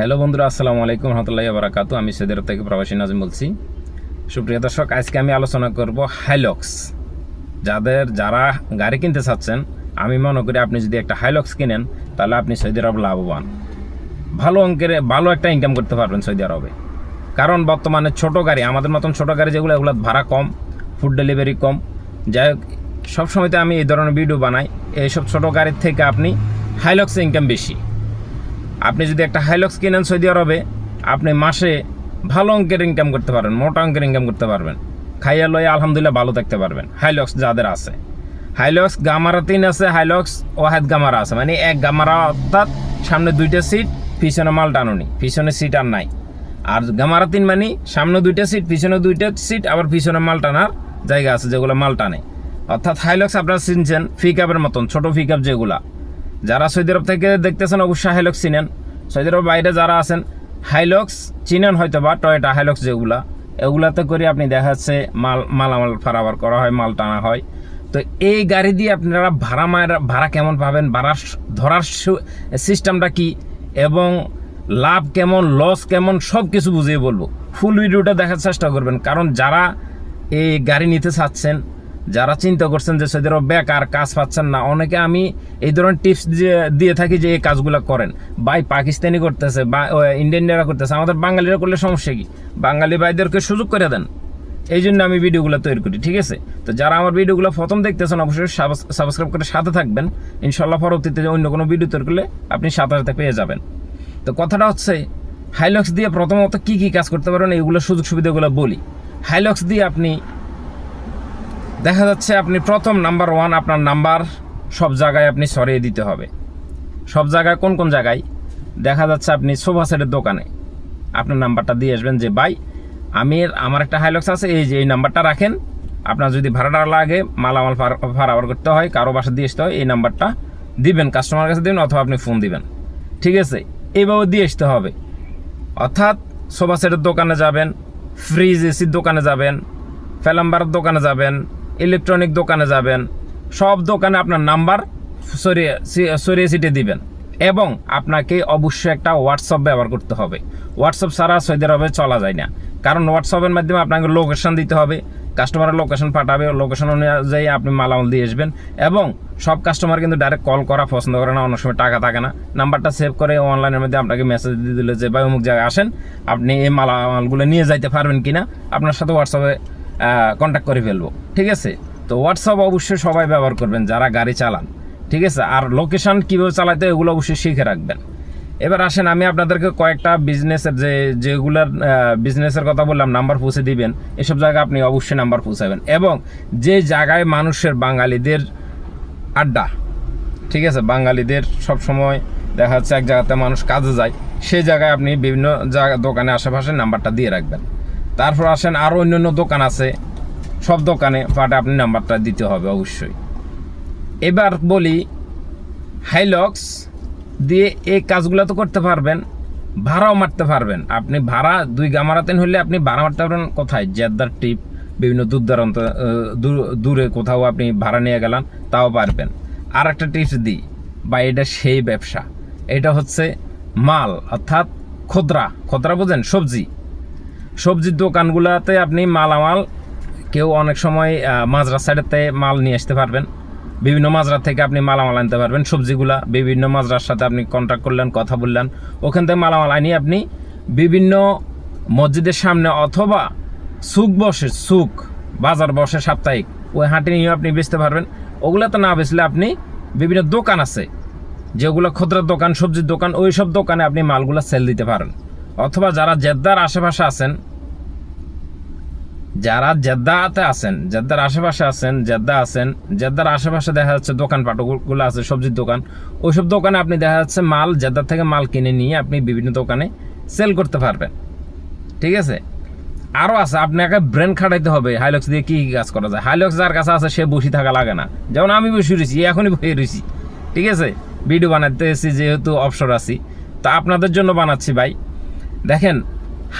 Hello বন্ধুরা, আসসালামু আলাইকুম রহমতুল্লাহ বারাকাতু। আমি সৈদের থেকে প্রবাসী নাজিম বলছি। সুপ্রিয় দর্শক, আজকে আমি আলোচনা করব হাইলক্স। যাদের যারা গাড়ি কিনতে চাচ্ছেন, আমি মনে করি আপনি যদি একটা হাইলক্স কিনেন, তাহলে আপনি সৌদি আরব লাভবান। ভালো অঙ্কের, ভালো একটা ইনকাম করতে পারবেন সৌদি আরবে। কারণ বর্তমানে ছোট গাড়ি, আমাদের মতন ছোট গাড়ি যেগুলো, এগুলো ভাড়া কম ফুড ডেলিভারি কম। যাই হোক সবসময় তো আমি এই ধরনের ভিডিও বানাই। এইসব ছোট গাড়ির থেকে আপনি হাইলক্সে ইনকাম বেশি। আপনি যদি একটা হাইলক্স কিনেন সৌদি আরবে, আপনি মাসে ভালো অঙ্কের ইনকাম করতে পারবেন, মোটা অঙ্কের ইনকাম করতে পারবেন। খাইয়া লয়ে আলহামদুলিল্লাহ ভালো থাকতে পারবেন। হাইলক্স যাদের আছে। হাইলক্স গামারা তিন আছে, হাইলক্স ওয়াহেদ গামারা আছে। মানে এক গামারা অর্থাৎ সামনে দুইটা সিট পিছনে মাল টানুনি, পিছনে সিট আর নাই। আর গামারা তিন মানে সামনে দুইটা সিট পিছনে দুইটা সিট আবার পিছনে মাল টানার জায়গা আছে যেগুলো মাল টানে। অর্থাৎ হাইলক্স আপনারা চিনছেন ফিকআপের মতন, ছোট ফিকআপ যেগুলা। যারা সৌদি আরব থেকে দেখতেছেন, অবশ্যই হাইলক্স চিনেন। সৌদি আরব বাইরে যারা আছেন হাইলক্স চিনেন হয়তো বা টয়টা হাইলক্স যেগুলা। এগুলাতে করে আপনি দেখা যাচ্ছে মাল, মালামাল ফারাবার করা হয়, মাল টানা হয়। তো এই গাড়ি দিয়ে আপনারা ভাড়া মায়ের, ভাড়া কেমন পাবেন, ভাড়ার ধরার সিস্টেমটা কি, এবং লাভ কেমন, লস কেমন সব কিছু বুঝিয়ে বলব। ফুল ভিডিওটা দেখার চেষ্টা করবেন, কারণ যারা এই গাড়ি নিতে চাচ্ছেন যারা চিন্তা করছেন যে সৌদি আরব বেকার, কাজ পাচ্ছেন না, অনেকে আমি এই ধরনের টিপস দিয়ে দিয়ে থাকি যে এই কাজগুলো করেন। বাই পাকিস্তানি করতেছে, বা ইন্ডিয়ানরা করতেছে, আমাদের বাঙালিরা করলে সমস্যা কি? বাঙালি ভাইদেরকে সুযোগ করে দেন। এই জন্য আমি ভিডিওগুলো তৈরি করি, ঠিক আছে? তো যারা আমার ভিডিওগুলো প্রথম দেখতেছেন, অবশ্যই সাবস্ক্রাইব করে সাথে থাকবেন। ইনশাল্লাহ পরবর্তীতে অন্য কোনো ভিডিও তৈরি করলে আপনি সাথে সাথে পেয়ে যাবেন। তো কথাটা হচ্ছে হাইলক্স দিয়ে প্রথমত কি কি কাজ করতে পারবেন এইগুলো সুযোগ সুবিধাগুলো বলি। হাইলক্স দিয়ে আপনি দেখা যাচ্ছে আপনি প্রথম নাম্বার ওয়ান, আপনার নাম্বার সব জায়গায় আপনি সরিয়ে দিতে হবে। সব জায়গায় কোন কোন জায়গায়? দেখা যাচ্ছে আপনি সোফা সেটের দোকানে আপনার নাম্বারটা দিয়ে আসবেন যে, ভাই আমি আমার একটা হাইলক্স আছে, এই যে এই নাম্বারটা রাখেন। আপনার যদি ভাড়াটা লাগে, মালামাল ফারাবার করতে হয়, কারও বাসা দিয়ে আসতে হয়, এই নাম্বারটা দিবেন কাস্টমার কাছে দিবেন অথবা আপনি ফোন দিবেন। ঠিক আছে? এইভাবে দিয়ে আসতে হবে। অর্থাৎ সোফা সেটের দোকানে যাবেন ফ্রিজ এসির দোকানে যাবেন, ফেলাম্বারের দোকানে যাবেন ইলেকট্রনিক দোকানে যাবেন, সব দোকানে আপনার নাম্বার সরিয়ে সরিয়ে সিটে দিবেন এবং আপনাকে অবশ্যই একটা হোয়াটসঅ্যাপ ব্যবহার করতে হবে। হোয়াটসঅ্যাপ ছাড়া সৌদি আরবে চলা যায় না। কারণ হোয়াটসঅ্যাপের মাধ্যমে আপনাকে লোকেশন দিতে হবে কাস্টমারের লোকেশন পাঠাবে লোকেশন অনুযায়ী আপনি মালামাল দিয়ে আসবেন এবং সব কাস্টমার কিন্তু ডাইরেক্ট কল করা পছন্দ করে না, অনেক সময় টাকা থাকে না। নাম্বারটা সেভ করে অনলাইনের মধ্যে আপনাকে মেসেজ দিয়ে দিলে যে, ভাই, অমুক জায়গায় আসেন, আপনি এই মালামালগুলো নিয়ে যাইতে পারবেন কিনা? আপনার সাথে হোয়াটসঅ্যাপে কন্ট্যাক্ট করে ফেলব, ঠিক আছে? তো হোয়াটসঅ্যাপ অবশ্যই সবাই ব্যবহার করবেন, যারা গাড়ি চালান, ঠিক আছে? আর লোকেশন কীভাবে চালাতে এগুলো অবশ্যই শিখে রাখবেন। এবার আসেন, আমি আপনাদেরকে কয়েকটা বিজনেসের যে, যেগুলার বিজনেসের কথা বললাম নাম্বার পৌঁছে দিবেন। এসব জায়গায় আপনি অবশ্যই নাম্বার পৌঁছাবেন। এবং যে জায়গায় মানুষের, বাঙালিদের আড্ডা, ঠিক আছে? বাঙালিদের সব সময় দেখা যাচ্ছে এক জায়গাতে মানুষ কাজে যায়, সেই জায়গায় আপনি বিভিন্ন জায়গা দোকানে আশেপাশে নাম্বারটা দিয়ে রাখবেন। তারপর আসেন আরও অন্যান্য দোকান আছে। সব দোকানে পাটে আপনি নাম্বারটা দিতে হবে অবশ্যই। এবার বলি, হাইলক্স দিয়ে এই কাজগুলো তো করতে পারবেন, ভাড়াও মারতে পারবেন। আপনি ভাড়া দুই গামারাতেন হলে আপনি ভাড়া মারতে পারবেন কোথায়? জেদ্দার টিপ, বিভিন্ন দূর দূরান্ত দূরে কোথাও আপনি ভাড়া নিয়ে গেলেন, তাও পারবেন। আর একটা টিপস দিই বা এটা সেই ব্যবসা। এটা হচ্ছে মাল, অর্থাৎ খুচরা খুচরা বোঝেন? সবজি। সবজির দোকানগুলোতে আপনি মালামাল কেউ অনেক সময় মাজরা সাইডেতে মাল নিয়ে আসতে পারবেন। বিভিন্ন মাজরা থেকে আপনি মালামাল আনতে পারবেন। সবজিগুলা বিভিন্ন মাজরার সাথে আপনি কন্ট্যাক্ট করলেন, কথা বললেন। ওখান থেকে মালামাল আনিয়ে আপনি বিভিন্ন মসজিদের সামনে অথবা সুক বসে সুক বাজার বসে সাপ্তাহিক। ওই হাটে নিয়েও আপনি বেচতে পারবেন। ওগুলোতে না বেচলে আপনি বিভিন্ন দোকান আছে, যেগুলো খুচরার দোকান, সবজির দোকান ওই সব দোকানে আপনি মালগুলো সেল দিতে পারেন। অথবা যারা জেদ্দার আশেপাশে আছেন, যারা জেদ্দাতে আছেন, জেদ্দার আশেপাশে আছেন, জেদ্দা আছেন, জেদ্দার আশেপাশে দেখা যাচ্ছে দোকানপাটগুলো আছে, সবজির দোকান। ওইসব দোকানে আপনি দেখা যাচ্ছে মাল, জেদ্দার থেকে মাল কিনে নিয়ে আপনি বিভিন্ন দোকানে সেল করতে পারবেন। ঠিক আছে? আরও আছে, আপনাকে ব্রেন খাটাইতে হবে হাইলক্স দিয়ে কী কী কাজ করা যায়? হাইলক্স যার কাছে আছে, সে বসে থাকা লাগে না। যেমন আমি বসে রয়েছি, এখনই বসে রয়েছি। ঠিক আছে? ভিডিও বানাতে এসেছি যেহেতু অবসর আছি। তা আপনাদের জন্য বানাচ্ছি ভাই। দেখেন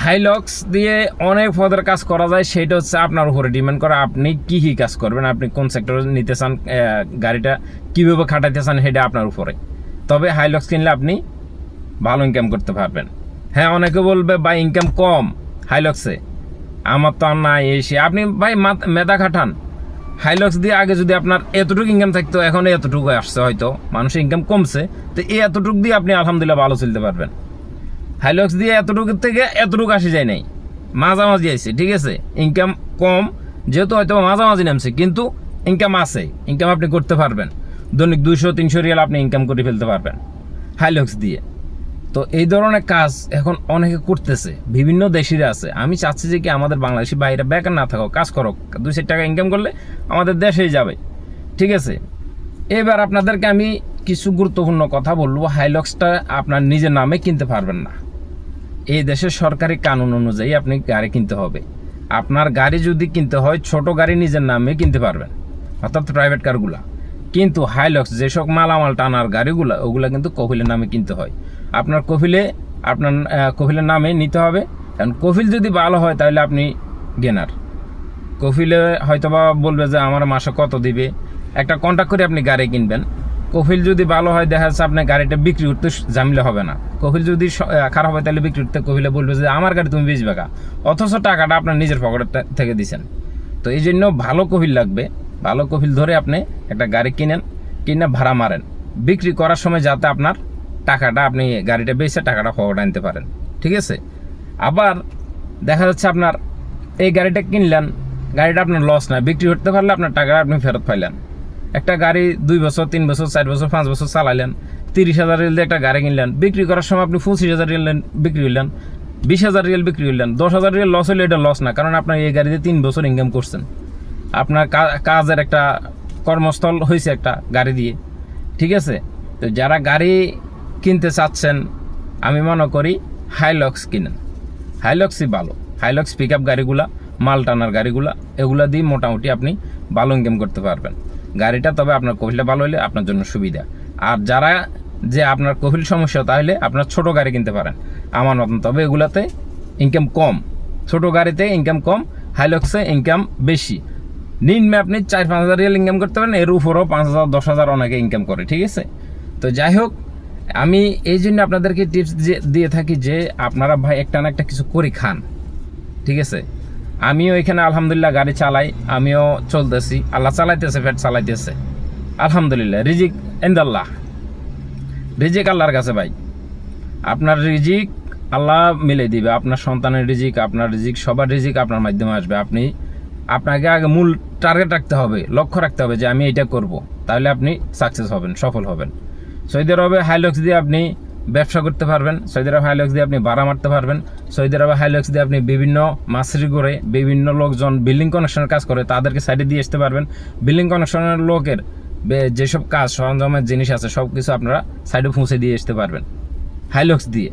হাইলক্স দিয়ে অনেক পদের কাজ করা যায়, সেটা হচ্ছে আপনার উপরে ডিমান্ড করে আপনি কি কি কাজ করবেন, আপনি কোন সেক্টরে নিতে চান গাড়িটা কীভাবে খাটাইতে চান, সেটা আপনার উপরে। তবে হাইলক্স কিনলে আপনি ভালো ইনকাম করতে পারবেন। হ্যাঁ অনেকে বলবে, ভাই ইনকাম কম হাইলক্সে আমার তো আর নাই এসে আপনি, ভাই মেধা খাটান। হাইলক্স দিয়ে আগে যদি আপনার এতটুকু ইনকাম থাকতো, এখন এতটুকু আসছে হয়তো। মানুষের ইনকাম কমছে। তো এই এতটুকু দিয়ে আপনি আলহামদুলিল্লাহ ভালো চলতে পারবেন। হাইলক্স দিয়ে এতটুকু থেকে এতটুকু আসে যায় নাই। মাঝামাঝি আইছে, ঠিক আছে? ইনকাম কম, যেহেতু হয়তো মাঝামাঝি নামছে, কিন্তু ইনকাম আছে। ইনকাম আপনি করতে পারবেন। দৈনিক দুইশো, তিনশো রিয়াল আপনি ইনকাম করে ফেলতে পারবেন, হাইলক্স দিয়ে। তো এই ধরনের কাজ এখন অনেকে করতেছে, বিভিন্ন দেশের আছে। আমি চাচ্ছি যে কি আমাদের বাংলাদেশি বাইরে বেকার না থাকো কাজ করো দুই চার টাকা ইনকাম করলে আমাদের দেশেই যাবে, ঠিক আছে? এবার আপনাদেরকে আমি কিছু গুরুত্বপূর্ণ কথা বলব, হাইলক্সটা আপনার নিজের নামে কিনতে পারবেন না। এই দেশের সরকারি কানুন অনুযায়ী আপনি গাড়ি কিনতে হবে। আপনার গাড়ি যদি কিনতে হয়, ছোট গাড়ি নিজের নামে কিনতে পারবেন, অর্থাৎ প্রাইভেট কারগুলা কিন্তু হাইলক্স যেসব মালামাল টানার গাড়িগুলো, ওগুলা কিন্তু কফিলের নামে কিনতে হয়। আপনার কফিলে, আপনার কফিলের নামে নিতে হবে। কারণ কফিল যদি ভালো হয়, তাহলে আপনি গেনার। কফিলে হয়তোবা বলবে যে, আমার মাসে কত দিবে? একটা কন্ট্যাক্ট করে আপনি গাড়ি কিনবেন। কফিল যদি ভালো হয়, দেখা যাচ্ছে আপনার গাড়িটা বিক্রি করতে জামিলে হবে না। কফিল যদি খারাপ হয়, তাহলে বিক্রি করতে কফিলে বলবে যে, আমার গাড়ি তুমি বেচবে কা অথচ টাকাটা আপনার নিজের পকেট থেকে দিছেন। তো এই জন্য ভালো কফিল লাগবে। ভালো কফিল ধরে আপনি একটা গাড়ি কিনেন, কিনে ভাড়া মারেন। বিক্রি করার সময় যাতে আপনার টাকাটা, আপনি গাড়িটা বেচে টাকাটা পকেট আনতে পারেন। ঠিক আছে? আবার দেখা যাচ্ছে আপনার এই গাড়িটা কিনলেন, গাড়িটা আপনার লস না বিক্রি করতে পারলে আপনার টাকাটা আপনি ফেরত পাইলেন। একটা গাড়ি দুই বছর, তিন বছর, চার বছর, পাঁচ বছর চালাইলেন, তিরিশ হাজার রিয়েল দিয়ে একটা গাড়ি কিনলেন, বিক্রি করার সময় আপনি পঁচিশ হাজার রিয়েল বিক্রি করলেন বিশ হাজার রিয়েল বিক্রি করলেন দশ হাজার রিয়েল লস হলে এটা লস না, কারণ আপনার এই গাড়িতে তিন বছর ইনকাম করছেন। আপনার কাজের একটা কর্মস্থল হয়েছে একটা গাড়ি দিয়ে, ঠিক আছে? তো যারা গাড়ি কিনতে চাচ্ছেন, আমি মনে করি হাইলক্স কিনেন। হাইলক্সই ভালো। হাইলক্স পিক আপ গাড়িগুলা, মাল টানার গাড়িগুলা, এগুলা দিয়ে মোটামুটি আপনি ভালো ইনকাম করতে পারবেন। গাড়িটা, তবে আপনার কফিলটা ভালো হলে আপনার জন্য সুবিধা। আর যারা যে আপনার কফিল সমস্যা, তাহলে আপনার ছোট গাড়ি কিনতে পারেন। আমার মতন, তবে এগুলাতে ইনকাম কম। ছোট গাড়িতে ইনকাম কম হাইলক্সে ইনকাম বেশি। নিম্নে আপনি চার পাঁচ হাজার রিয়াল ইনকাম করতে পারেন, এর উপরও পাঁচ হাজার, দশ হাজার অনেকে ইনকাম করে, ঠিক আছে? তো যাই হোক, আমি এই জন্য আপনাদেরকে টিপস দিয়ে থাকি যে আপনারা ভাই একটা না একটা কিছু করে খান, ঠিক আছে? আমিও এখানে আলহামদুলিল্লাহ গাড়ি চালাই, আমিও চলতেছি। আল্লাহ চালাইতেছে ফ্যাট চালাইতেছে। আলহামদুলিল্লাহ, রিজিক এন্দাল্লাহ রিজিক আল্লাহর কাছে ভাই। আপনার রিজিক আল্লাহ মিলে দিবে। আপনার সন্তানের রিজিক, আপনার রিজিক, সবার রিজিক আপনার মাধ্যমে আসবে। আপনি, আপনাকে আগে মূল টার্গেট রাখতে হবে, লক্ষ্য রাখতে হবে যে আমি এটা করব। তাহলে আপনি সাকসেস হবেন, সফল হবেন। সৌদি আরবে হাইলক্স দিয়ে আপনি ব্যবসা করতে পারবেন। সৌদি আরব হাইলক্স দিয়ে আপনি ভাড়া মারতে পারবেন। সৌদি আরবে হাইলক্স দিয়ে আপনি বিভিন্ন মাসরি করে বিভিন্ন লোকজন বিল্ডিং কানেকশনের কাজ করে তাদেরকে সাইডে দিয়ে আসতে পারবেন। বিল্ডিং কানেকশনের লোকের যেসব কাজ, সরঞ্জামের জিনিস আছে সব কিছু আপনারা সাইডে পৌঁছে দিয়ে আসতে পারবেন। হাইলক্স দিয়ে।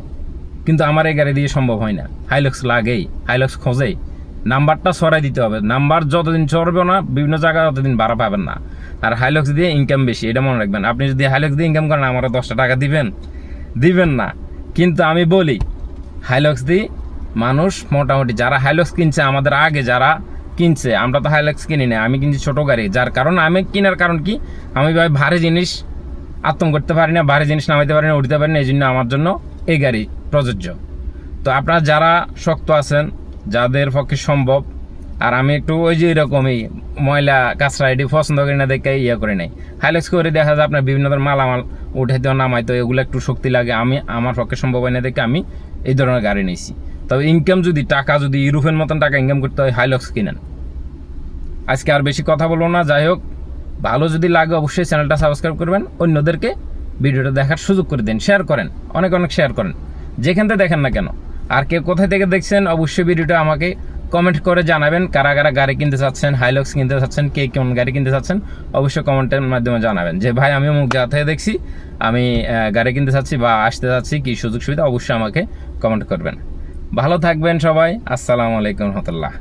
কিন্তু আমার এই গাড়ি দিয়ে সম্ভব হয় না। হাইলক্স লাগেই, হাইলক্স খোঁজেই। নাম্বারটা সরাই দিতে হবে। নাম্বার যতদিন চড়বে না, বিভিন্ন জায়গায় ততদিন ভাড়া পাবেন না। আর হাইলক্স দিয়ে ইনকাম বেশি, এটা মনে রাখবেন। আপনি যদি হাইলক্স দিয়ে ইনকাম করেন আমার দশটা টাকা দিবেন। দিবেন না। কিন্তু আমি বলি হাইলক্স দিই মানুষ মোটামুটি যারা হাইলক্স কিনছে, আমাদের আগে যারা কিনছে, আমরা তো হাইলক্স কিনি না আমি কিনছি ছোটো গাড়ি। যার কারণ আমি কেনার কারণ কি? আমি ভাই ভারী জিনিস আত্ম করতে পারি না, ভারী জিনিস নামাইতে পারি না উঠতে পারি না, এই জন্য আমার জন্য এই গাড়ি প্রযোজ্য। তো আপনারা যারা শক্ত আছেন, যাদের পক্ষে সম্ভব আর আমি একটু ওই যে এরকমই ময়লা, কাঁচরা এটি পছন্দ করি না, দেখে ইয়ে করে নাই। হাইলেক্স করে দেখা যায় আপনার বিভিন্ন ধরনের মালামাল উঠাইতে নামাইতে এগুলো একটু শক্তি লাগে। আমি, আমার পক্ষে সম্ভব হয় না দেখে আমি এই ধরনের গাড়ি নিয়েছি। তবে ইনকাম যদি, টাকা যদি, ইউরোপের মতন টাকা ইনকাম করতে হয় হাইলক্স কিনেন। আজকে আর বেশি কথা বলব না। যাই হোক, ভালো যদি লাগে অবশ্যই চ্যানেলটা সাবস্ক্রাইব করবেন। অন্যদেরকে ভিডিওটা দেখার সুযোগ করে দিন শেয়ার করেন, অনেক অনেক শেয়ার করেন। যেখান থেকে দেখেন না কেন, আর কে কোথায় থেকে দেখছেন, অবশ্যই ভিডিওটা আমাকে কমেন্ট করে জানাবেন কারা কারা গাড়ি কিনতে চাচ্ছেন হাইলক্স কিনতে চাচ্ছেন, কে কেমন গাড়ি কিনতে চাচ্ছেন, অবশ্যই কমেন্টের মাধ্যমে জানাবেন যে, ভাই, আমি অমুক জায়গা থেকে দেখছি, আমি গাড়ি কিনতে চাচ্ছি বা আসতে চাচ্ছি, কি সুযোগ সুবিধা অবশ্যই আমাকে কমেন্ট করবেন। ভালো থাকবেন সবাই, আসসালামু আলাইকুম রহমতুল্লাহ।